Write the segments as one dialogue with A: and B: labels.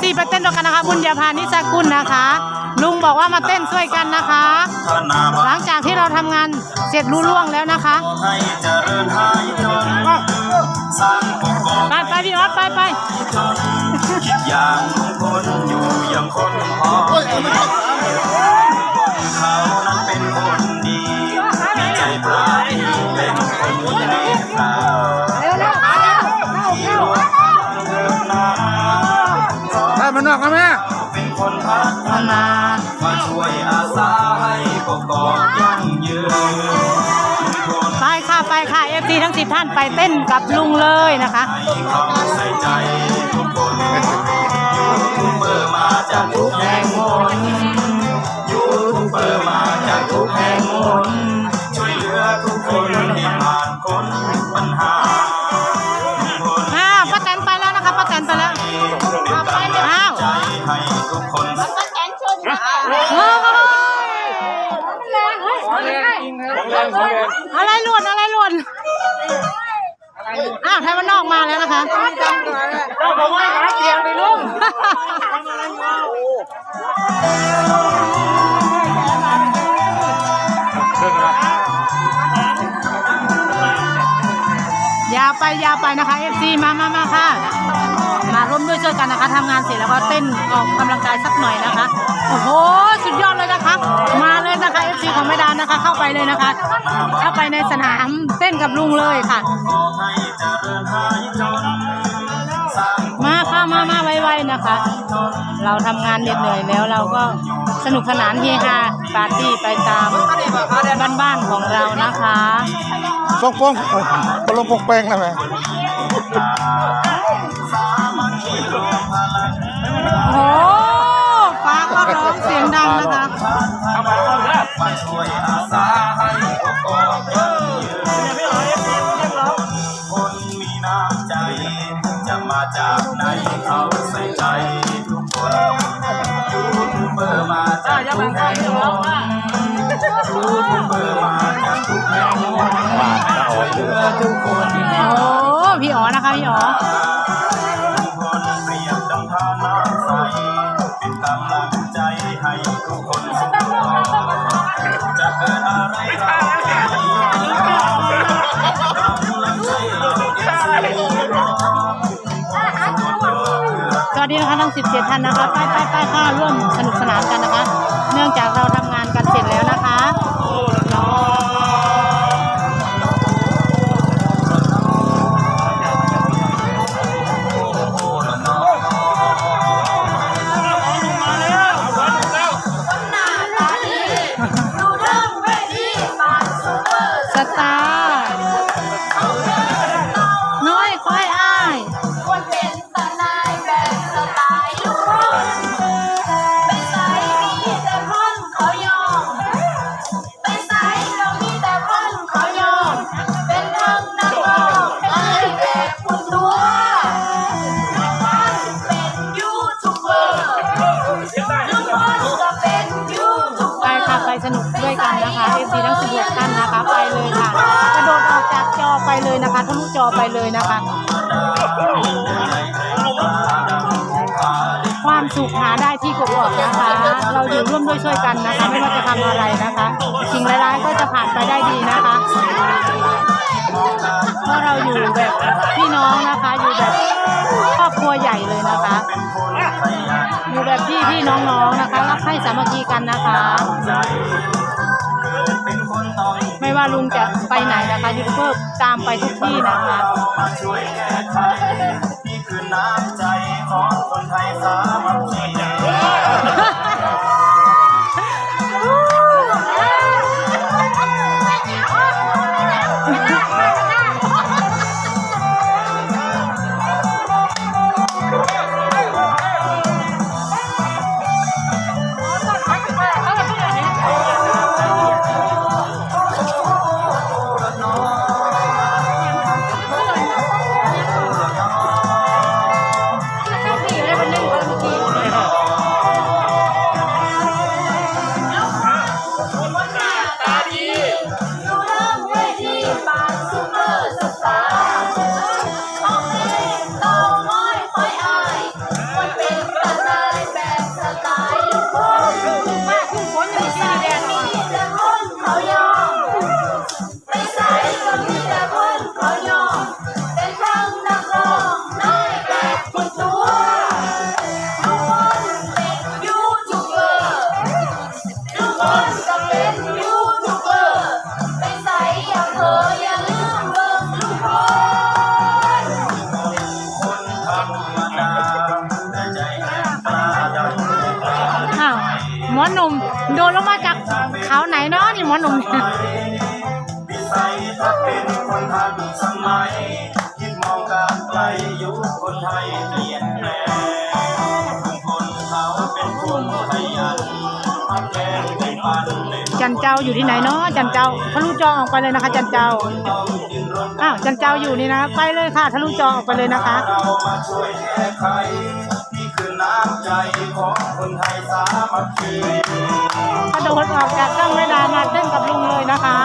A: FC ไปเต้นด้วยกันนะคะ บุญญาภานิสกุลนะคะ ลุงบอกว่ามาเต้นช่วยกันนะคะ
B: ธนาบั
A: หลังจากที่เราทำงานเสร็จรู้ล่วงแล้วนะคะ
B: ให้เจริญหายจนสร้างปกกอง
A: ไปไปพี่ออสไปไป
B: จนคิดอย่างคนอยู่อย่างคนพอเขานั้นเป็นคน
C: ได้มันนอกกันไหม
B: เป็นคนพัฒนามาช่วยอาสาให้ปกกองยั่งยืน
A: ไปค่ะไปค่ะเอฟซีทั้งสิบท่านไปเต้นกับลุงเลยนะคะ
B: ให้เขาใส่ใจทุกคน เป็นกำลังใจให้ทุกคน
A: เฮ้ยอะไรหล่นอะไรหล่นอ้าวไทยมันนอกมาแล้วนะคะ
C: ผมไม่หาเตียงเลยลุง
A: อยาวไปยาวไปนะคะ FC มามามาค่ะมา ร่วมด้วยช่วยกันนะคะทำงานเสร็จแล้วก็เต้นออกกำลังกายสักหน่อยนะคะ โอ้โห สุดยอดเลยนะคะ มาเลยนะคะ FC ของแม่ดานนะคะ เข้าไปเลยนะคะ เข้าไปในสนามเต้นกับลุงเลยค่ะ มาค่ะมามาไวๆนะคะ เราทำงานเหน็ดเหนื่อยแล้วเราก็สนุกสนานเฮฮาปาร์ตี้ไปตามบ้านๆของเรานะคะ
C: ป้องป้องเอ้ยตกลงปองแปลงแล้วไหม
A: โอ้ฟ้าก็ร้องเสียงดังนะคะ
B: มาช่วยอาสาให้ปกป้องยั่งยืนคนมีน้ำใจ จะมาจากไหนเขาใส่ใจทุกคนยูทูบเบอร์มาจากทุกแห่งยูทูบเบอร์มาจากทุกแห่งหนช่วยเหลือทุกคน
A: โอ้พี่อ๋อนะคะพี่อ๋อ
B: นี้นะคะ
A: ทั้ง 17 ท่านนะคะ ไปไปไปค่ะร่วมสนุกสนานกันนะคะ เขา
D: ยอมเป็นสายเรามีแต่พ่นเขายอมเป็นทั้งนักร้องไอ้แบบคุณตัวลูกพ่นเป็นยูทูบเบอร์ลูกพ่นก็เป็นยูทูบเบ
A: ไป
D: อร์
A: ค่ะไปสนุกด้วยกันนะคะเอฟซีทั้ง16ท่านนะคะไปเลยค่ะกระโดดออกจากจอไปเลยนะคะทะลุจอไปเลยนะคะ ความสุขหาได้ที่กกอกนะคะ เราอยู่ร่วมด้วยช่วยกันนะคะ ไม่ว่าจะทำอะไรนะคะสิ่งร้ายๆก็จะผ่านไปได้ดีนะคะเพราะเราอยู่แบบพี่น้องนะคะ อยู่แบบครอบครัวใหญ่เลยนะคะ อยู่แบบพี่พี่น้องๆนะคะรักให้สามัคคีกันนะคะ ไม่ว่าลุงจะไปไหนนะคะยูทูบเบอร์ตามไปทุกที่นะคะ
B: สามัคคี
A: ค โดนลงมาจากเขาไหนเนาะนี่หมอหนุ่มจันเจ้าอยู่ที่ไหนเนาะจันเจ้าทะลุจอออกไปเลยนะคะ จันเจ้า
B: อ้า
A: วจันเจ้าอยู่นี่นะ ไปเลยค่ะทะลุจอออกไปเลยนะคะ
B: นี่คือน้ำใจของคนไทยสามัคคี
A: กระโดดออกจากช่องไม่ดามาเต้นกับลุงเลยนะคะ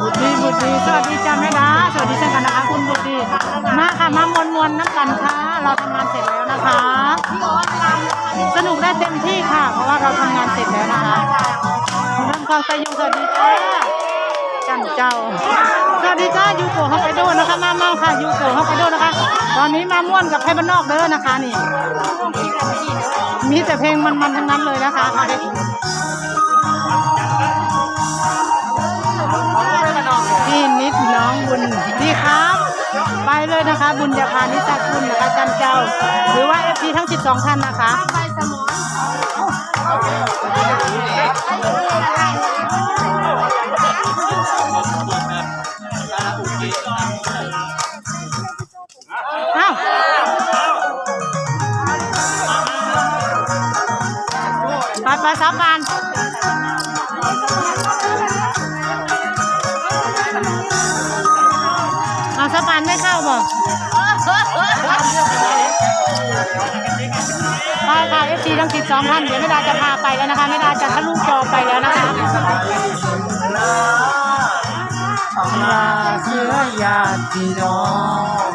A: บุตรดีบุตรดีสวัสดีจ้าแม่ดาสวัสดีเช่นกันนะคะ มามวนมวนๆน้ำกันค่ะ เราทำงานเสร็จแล้วนะคะ สนุกได้เต็มที่ค่ะ เพราะว่าเราทำงานเสร็จแล้วนะคะเริ่มความไปยุงสวัสดีจ้าจันเจ้าสวัสดีจ้ายูโกะฮอกไกโดนะคะ มาเมาค่ะยูโกะฮอกไกโดนะคะ ตอนนี้มาม่วนกับไทยบ้านนอกเด้อนะคะนี่ มีแต่เพลงมันๆทั้งนั้นเลยนะคะ ยนะคะ บุญญาพานิชากคุณนะคะจันเจ้า หรือว่าเอฟซีทั้ง 12 ท่านนะคะอ้าสาบานไม่เข้าบ่ไปค่ะเอฟซีทั้ง12ท่านเดี๋ยวแม่ดาจะพาไปแล้วนะคะแม่ดาจะทะลุจอไปแล้วนะคะ
B: ราเชื้อญาติพี่น้อง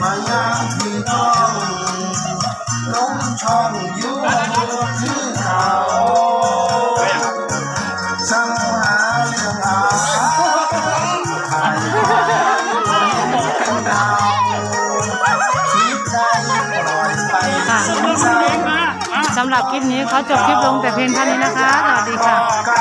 B: มายังพี่น้องลงช่องยูทูบชื่อเขา คลิปนี้
A: เขาจบคลิปลงแต่เพียงเท่านี้นะคะ สวัสดีค่ะ